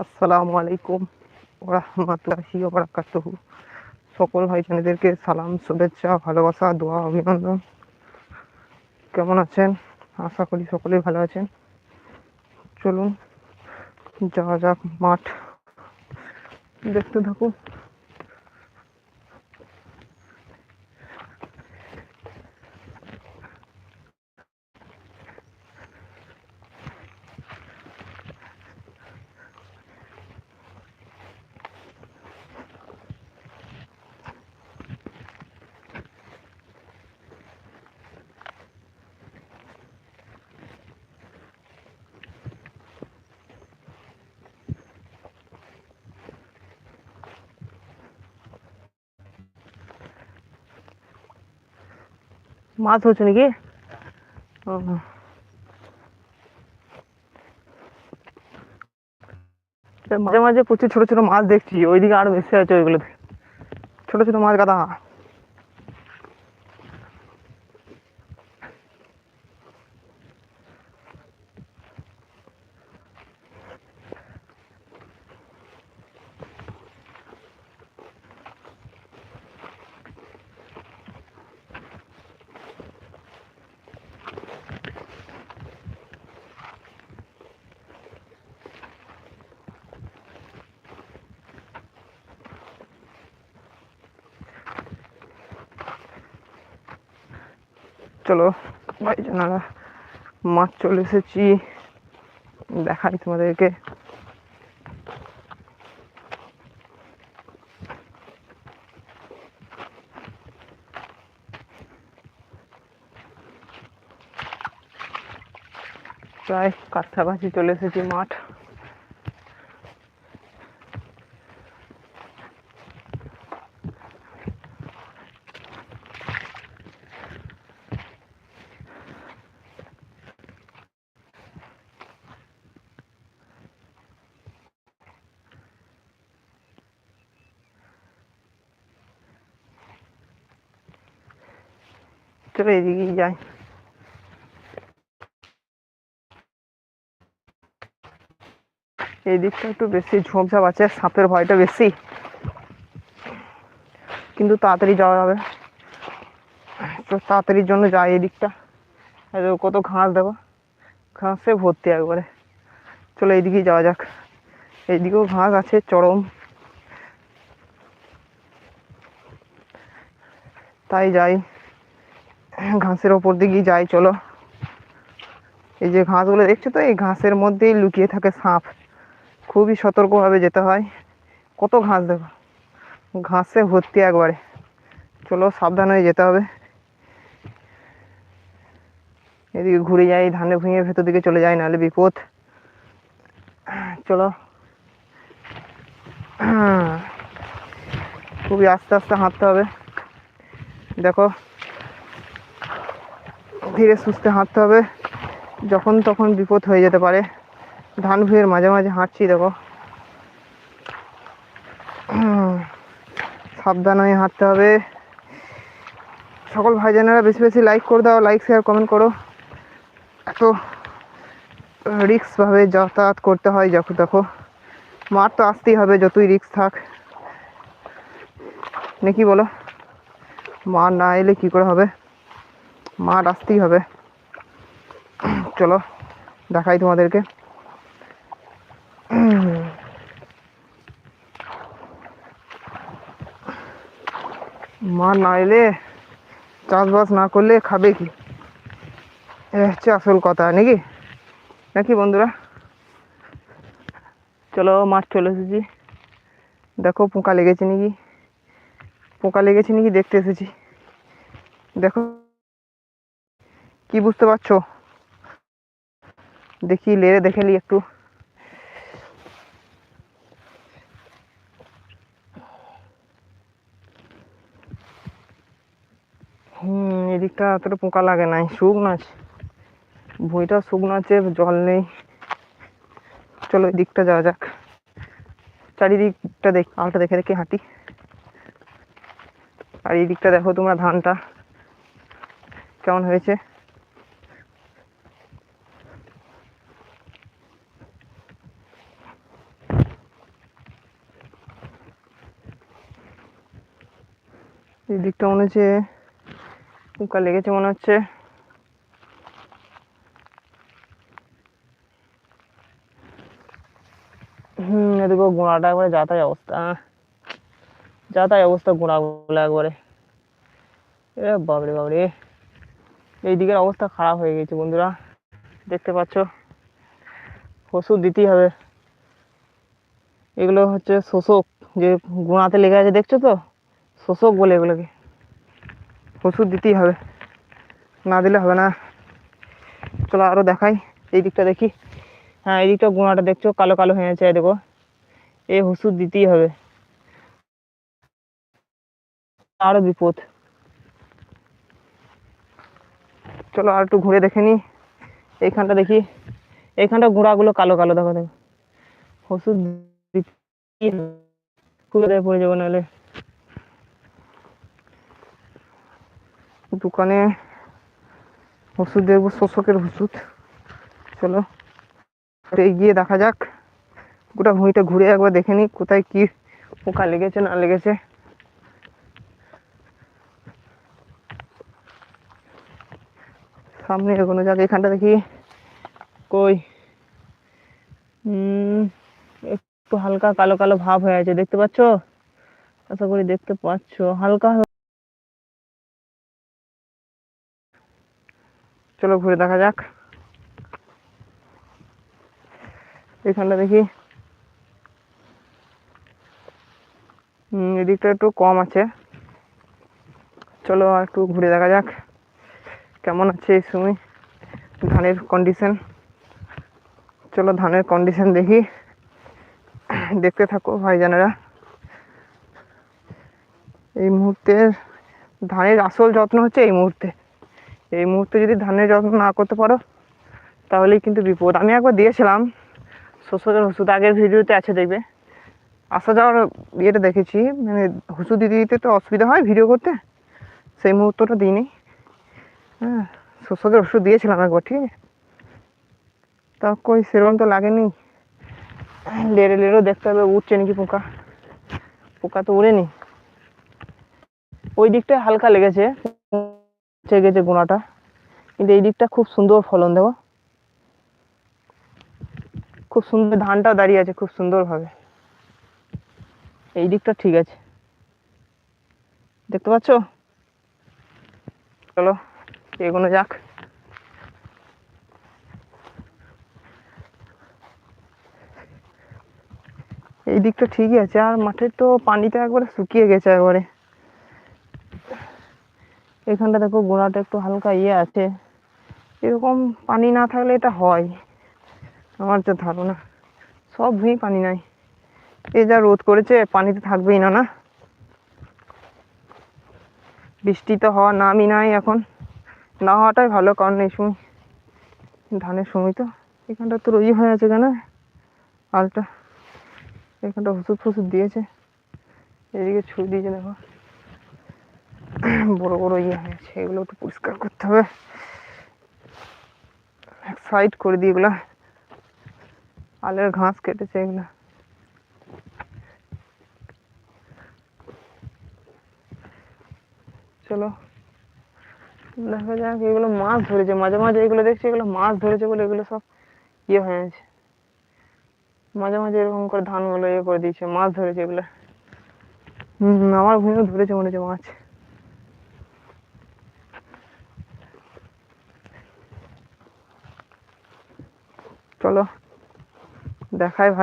আসসালামু আলাইকুম রহমতুল্লাহি ওবরাকাতুহ সকল ভাই ভাইজানেদেরকে সালাম, শুভেচ্ছা, ভালোবাসা, দোয়া, অভিনন্দন। কেমন আছেন? আশা করি সকলেই ভালো আছেন। চলুন, যাওয়া যাক মাঠ। দেখতে থাকুন। মাছ হচ্ছে নাকি? মাঝে মাঝে প্রচুর ছোট ছোট মাছ দেখছি, ওইদিকে আরও বেশি আছে ওইগুলোতে। ছোট ছোট মাছ গাদা। চলো ভাই জানারা মাছ চলে এসেছি। দেখাই তোমাদেরকে। প্রায় কাছাকাছি চলে এসেছি মাঠ। চলো এদিকেই যাই। এই দিকটা একটু বেশি ঝোপঝাপ আছে, সাপের ভয়টা বেশি। কিন্তু তাড়াতাড়ি যাওয়া যাবে। তো তাড়াতাড়ির জন্য যাই এই দিকটা এই কত ঘাস দেবো ঘাসে ভর্তি একবারে। চলো এইদিকেই যাওয়া যাক। এইদিকেও ঘাস আছে, চরম। তাই যাই। ঘাসের ওপর দিকেই যাই, চলো। এই যে ঘাসগুলো দেখছ তো, এই ঘাসের মধ্যেই লুকিয়ে থাকে সাপ। খুবই সতর্কভাবে যেতে হয়। কত ঘাস দেখো। ঘাসে ভর্তি একবারে। চলো, সাবধান হয়ে যেতে হবে। এদিকে ঘুরে যাই, ধানে ভুঁয়ে ভেতর দিকে চলে যাই, নাহলে বিপদ। চলো। খুবই আস্তে আস্তে হাঁটতে হবে। দেখো ধীরে সুস্থে হাঁটতে হবে। যখন তখন বিপদ হয়ে যেতে পারে। ধান ভুঁয়ের মাঝে মাঝে হাঁটছি, দেখো। সাবধান হয়ে হাঁটতে হবে। সকল ভাইজানেরা বেশি বেশি লাইক করে দাও লাইক শেয়ার কমেন্ট করো। এত রিক্স ভাবে যাতায়াত করতে হয়, যখন দেখো। মার তো আসতেই হবে, যতই রিক্স থাক। নাকি বলো? মা না এলে কী করে হবে? মাঠ আসতেই হবে। চলো, দেখাই তোমাদেরকে। মাঠ না এলে চাষবাস না করলে খাবে কি? এ, হচ্ছে আসল কথা, নাকি? নাকি বন্ধুরা? চলো, মাঠ চলে এসেছি। দেখো, পোকা লেগেছে নাকি? পোকা লেগেছে নাকি দেখতে এসেছি। দেখো। কি বুঝতে পারছ? দেখি লেড়ে দেখে নি একটু। এদিকটা অতটা পোকা লাগে নাই, শুকনো আছে। ভুঁইটা শুকনো আছে, জল নেই। চলো এদিকটা যাওয়া যাক। চারিদিকটা দেখ, আলটা দেখে দেখে হাঁটি। আর এই দিকটা দেখো তোমরা ধানটা। কেমন হয়েছে? এই দিকটা মনে হচ্ছে পোকা লেগেছে মনে হচ্ছে। হুম এদিকে গোড়াটা একবারে যাতাই অবস্থা। যাতাই অবস্থা গোড়াগুলো একবারে। এ বাবরে বাবরে এই দিকের অবস্থা খারাপ হয়ে গেছে বন্ধুরা, দেখতে পাচ্ছ। ওষুধ দিতেই হবে। এগুলো হচ্ছে শোষক, যে গোড়াতে লেগে আছে দেখছ তো? শোষক বলে এগুলোকে। ওষুধ দিতেই হবে। না দিলে হবে না। চলো আরও দেখাই। এই দিকটা দেখি। হ্যাঁ এই দিকটা গোড়াটা দেখছ? কালো কালো হয়ে আছে দেখো। এই ওষুধ দিতেই হবে। আরও বিপদ। চলো আর একটু ঘুরে দেখে নি। এইখানটা দেখি। এইখানটা গুঁড়াগুলো কালো কালো, দেখো দেখো। ওষুধ পড়ে যাব নাহলে। দোকানে ওষুধ দেখব শোষকের ওষুধ। চলো গিয়ে দেখা যাক। গোটা ভুঁইটা ঘুরে একবার দেখে নি কোথায় কি পোকা লেগেছে, না লেগেছে। সামনে এগোনো যাক, এখানটা দেখি কই। একটু হালকা কালো কালো ভাব হয়ে আছে, দেখতে পাচ্ছ? আশা করি দেখতে পাচ্ছ। হালকা চলো ঘুরে দেখা যাক। এখানটা দেখি। এদিকটা একটু কম আছে। চলো আর একটু ঘুরে দেখা যাক। কেমন আছে এই সময়? ধানের কন্ডিশন চলো ধানের কন্ডিশন দেখি। দেখতে থাকো ভাইজানেরা। এই মুহূর্তে ধানের আসল যত্ন হচ্ছে এই মুহূর্তে। এই মুহূর্তে যদি ধানের যত্ন না করতে পারো, তাহলেই কিন্তু বিপদ। আমি একবার দিয়েছিলাম শস্যের ওষুধ আগের ভিডিওতে আছে দেখবে। আসা যাওয়ার ইয়েটা দেখেছি মানে ওষুধ দিতে দিতে তো অসুবিধা হয় ভিডিও করতে, সেই মুহূর্তটা দিইনি। হ্যাঁ শস্যের ওষুধ দিয়েছিলাম একবার, ঠিক আছে? তা কই, সেরকম তো লাগেনি। লেড়ে লেড়েও দেখতে হবে উঠছে নাকি পোকা? পোকা তো উড়েনি। ওই দিকটায় হালকা লেগেছে। উঠে গেছে গোড়াটা কিন্তু এই দিকটা খুব সুন্দর ফলন, দেখো। খুব সুন্দর ধানটাও দাঁড়িয়ে আছে খুব সুন্দরভাবে। এই দিকটা ঠিক আছে। দেখতে পাচ্ছ? চলো, এগোনো যাক। এই দিকটা ঠিকই আছে, আর মাঠের তো পানিটা একবারে শুকিয়ে গেছে একবারে। এখানটা দেখো গোড়াটা একটু হালকা ইয়ে আছে। এরকম পানি না থাকলে এটা হয়। আমার যা ধারণা। সব ভুঁই পানি নাই। এ যা রোদ করেছে পানি তো থাকবেই না না? বৃষ্টি তো হওয়ার নামই নাই এখন। না হওয়াটাই ভালো, কারণ এই সময় ধানের সময় তো। এখানটা তো রই হয়ে আছে কেন? আলটা। এখানটা ওষুধ ফষুধ দিয়েছে। এদিকে ছুঁ দিয়েছে, দেখো। বড় বড় ইয়ে হয়েছে এগুলো একটু পরিষ্কার করতে হবে। এক সাইড করে দিই এগুলা। আলের ঘাস কেটেছে এগুলা। চলো, দেখা যাক, এগুলো মাছ ধরেছে। মাঝে মাঝে এগুলো দেখছি, এগুলো মাছ ধরেছে বলে এগুলো সব ইয়ে হয়ে আছে মাঝে মাঝে এরকম করে ধানগুলো ইয়ে করে দিয়েছে, মাছ ধরেছে এগুলো। আমার ভূমিও ধরেছে মনে হচ্ছে মাছ। চলো দেখাই ভাই।